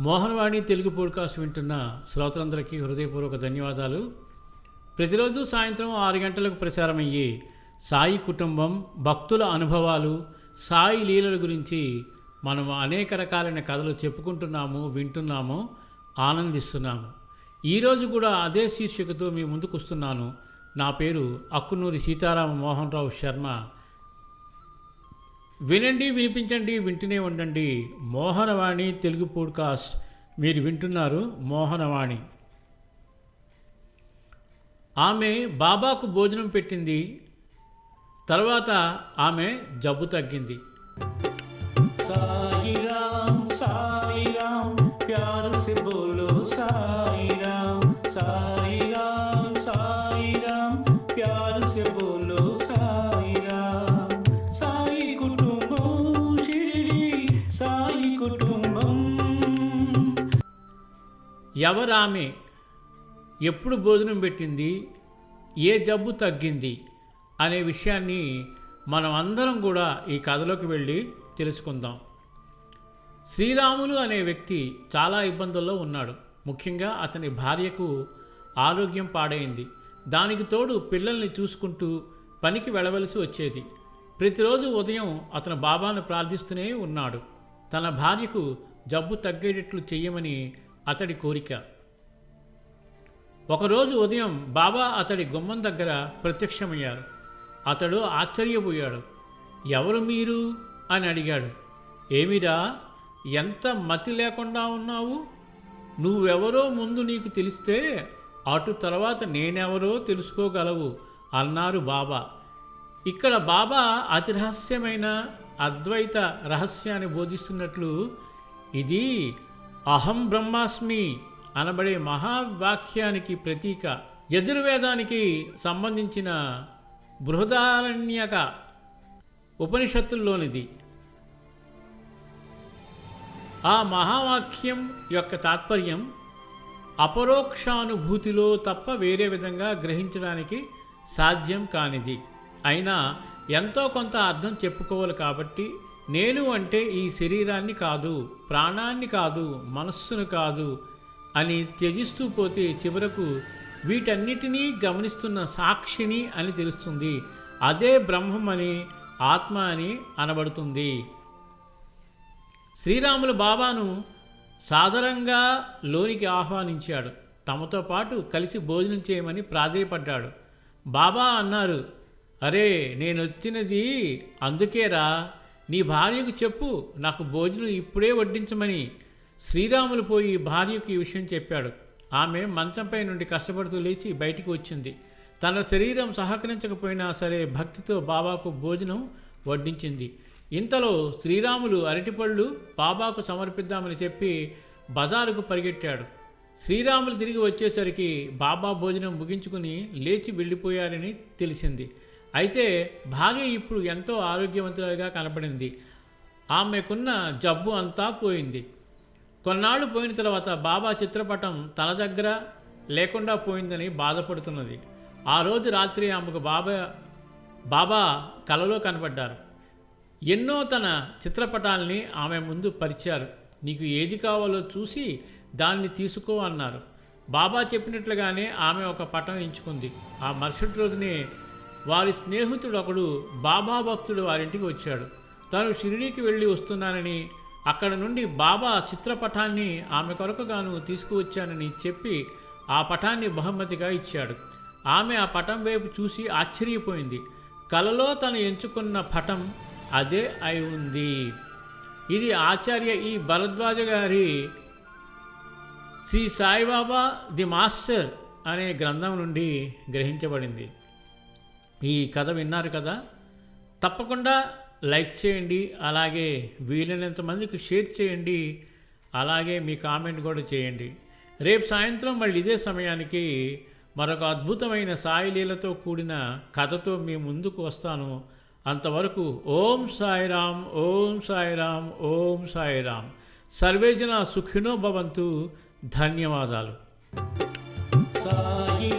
Mohan Vani Telugu podcast వింటున్న శ్రోతలందరికీ హృదయపూర్వక ధన్యవాదాలు. ప్రతిరోజు సాయంత్రం ఆరు గంటలకు ప్రసారమయ్యే సాయి కుటుంబం భక్తుల అనుభవాలు సాయి లీలల గురించి మనం అనేక రకాలైన కథలు చెప్పుకుంటున్నాము వింటున్నాము ఆనందిస్తున్నాము. ఈరోజు కూడా అదే శీర్షికతో మీ ముందుకు వస్తున్నాను. నా పేరు అక్కునూరి సీతారామ మోహన్ రావు శర్మ. వినండి వినిపించండి వింటూనే ఉండండి. మోహనవాణి తెలుగు పోడ్కాస్ట్. మీరు వింటున్నారు మోహనవాణి. ఆమె బాబాకు భోజనం పెట్టింది. తర్వాత ఆమె జబ్బు తగ్గింది. సాయిరామ్ సాయిరామ్ ప్యారు సే బోలో సాయిరామ్ సాయిరామ్ సాయిరామ్ సే బోలో ఎవరామె ఎప్పుడు భోజనం పెట్టింది? ఏ జబ్బు తగ్గింది? అనే విషయాన్ని మనం అందరం కూడా ఈ కథలోకి వెళ్ళి తెలుసుకుందాం. శ్రీరాములు అనే వ్యక్తి చాలా ఇబ్బందుల్లో ఉన్నాడు. ముఖ్యంగా అతని భార్యకు ఆరోగ్యం పాడైంది. దానికి తోడు పిల్లల్ని చూసుకుంటూ పనికి వెళ్ళవలసి వచ్చేది. ప్రతిరోజు ఉదయం అతను బాబాను ప్రార్థిస్తూనే ఉన్నాడు. తన భార్యకు జబ్బు తగ్గేటట్లు చేయమని అతడి కోరిక. ఒకరోజు ఉదయం బాబా అతడి గుమ్మం దగ్గర ప్రత్యక్షమయ్యారు. అతడు ఆశ్చర్యపోయాడు. ఎవరు మీరు? అని అడిగాడు. ఏమిరా? ఎంత మతి లేకుండా ఉన్నావు? నువ్వెవరో ముందు నీకు తెలిస్తే అటు తర్వాత నేనెవరో తెలుసుకోగలవు అన్నారు బాబా. ఇక్కడ బాబా అతి రహస్యమైన అద్వైత రహస్యాన్ని బోధిస్తున్నట్లు ఇది అహం బ్రహ్మాస్మి అనబడే మహావాక్యానికి ప్రతీక యజుర్వేదానికి సంబంధించిన బృహదారణ్యక ఉపనిషత్తుల్లోనిది. ఆ మహావాక్యం యొక్క తాత్పర్యం అపరోక్షానుభూతిలో తప్ప వేరే విధంగా గ్రహించడానికి సాధ్యం కానిది. అయినా ఎంతో కొంత అర్థం చెప్పుకోవాలి కాబట్టి నేను అంటే ఈ శరీరాన్ని కాదు ప్రాణాన్ని కాదు మనస్సును కాదు అని త్యజిస్తూ పోతే చివరకు వీటన్నిటినీ గమనిస్తున్న సాక్షిని అని తెలుస్తుంది. అదే బ్రహ్మం అని ఆత్మ అని అనబడుతుంది. శ్రీరాములు బాబాను సాదరంగా లోనికి ఆహ్వానించాడు. తమతో పాటు కలిసి భోజనం చేయమని ప్రాధేయపడ్డాడు. బాబా అన్నారు అరే నేను వచ్చినది అందుకేరా. నీ భార్యకు చెప్పు నాకు భోజనం ఇప్పుడే వడ్డించమని శ్రీరాములు పోయి భార్యకు ఈ విషయం చెప్పాడు. ఆమె మంచంపై నుండి కష్టపడుతూ లేచి బయటికి వచ్చింది. తన శరీరం సహకరించకపోయినా సరే భక్తితో బాబాకు భోజనం వడ్డించింది. ఇంతలో శ్రీరాములు అరటిపళ్ళు బాబాకు సమర్పిద్దామని చెప్పి బజారుకు పరిగెట్టాడు. శ్రీరాములు తిరిగి వచ్చేసరికి బాబా భోజనం ముగించుకుని లేచి వెళ్ళిపోయారని తెలిసింది. అయితే భార్య ఇప్పుడు ఎంతో ఆరోగ్యవంతులుగా కనపడింది ఆమెకున్న జబ్బు అంతా పోయింది. కొన్నాళ్ళు పోయిన తర్వాత బాబా చిత్రపటం తన దగ్గర లేకుండా పోయిందని బాధపడుతున్నది. ఆ రోజు రాత్రి ఆమెకు బాబా బాబా కలలో కనపడ్డారు ఎన్నో తన చిత్రపటాల్ని ఆమె ముందు పరిచారు. నీకు ఏది కావాలో చూసి దాన్ని తీసుకో అన్నారు. బాబా చెప్పినట్లుగానే ఆమె ఒక పటం ఎంచుకుంది. ఆ మరుసటి రోజునే వారి స్నేహితుడు ఒకడు బాబా భక్తుడు వారింటికి వచ్చాడు. తను షిరిడీకి వెళ్ళి వస్తున్నానని అక్కడ నుండి బాబా చిత్రపటాన్ని ఆమె కొరకు గాను తీసుకువచ్చానని చెప్పి ఆ పటాన్ని బహుమతిగా ఇచ్చాడు. ఆమె ఆ పటం వైపు చూసి ఆశ్చర్యపోయింది. కలలో తను ఎంచుకున్న పటం అదే అయి ఉంది. ఇది ఆచార్య ఈ భరద్వాజ గారి శ్రీ సాయిబాబా ది మాస్టర్ అనే గ్రంథం నుండి గ్రహించబడింది. ఈ కథ విన్నారు కదా? తప్పకుండా లైక్ చేయండి అలాగే వీలైనంత మందికి షేర్ చేయండి అలాగే మీ కామెంట్ కూడా చేయండి. రేపు సాయంత్రం మళ్ళీ ఇదే సమయానికి మరొక అద్భుతమైన సాయిలీలతో కూడిన కథతో మీ ముందుకు వస్తాను. అంతవరకు ఓం సాయిరామ్ ఓం సాయిరామ్ ఓం సాయిరామ్ సర్వేజన సుఖినో భవంతు. ధన్యవాదాలు. సాయి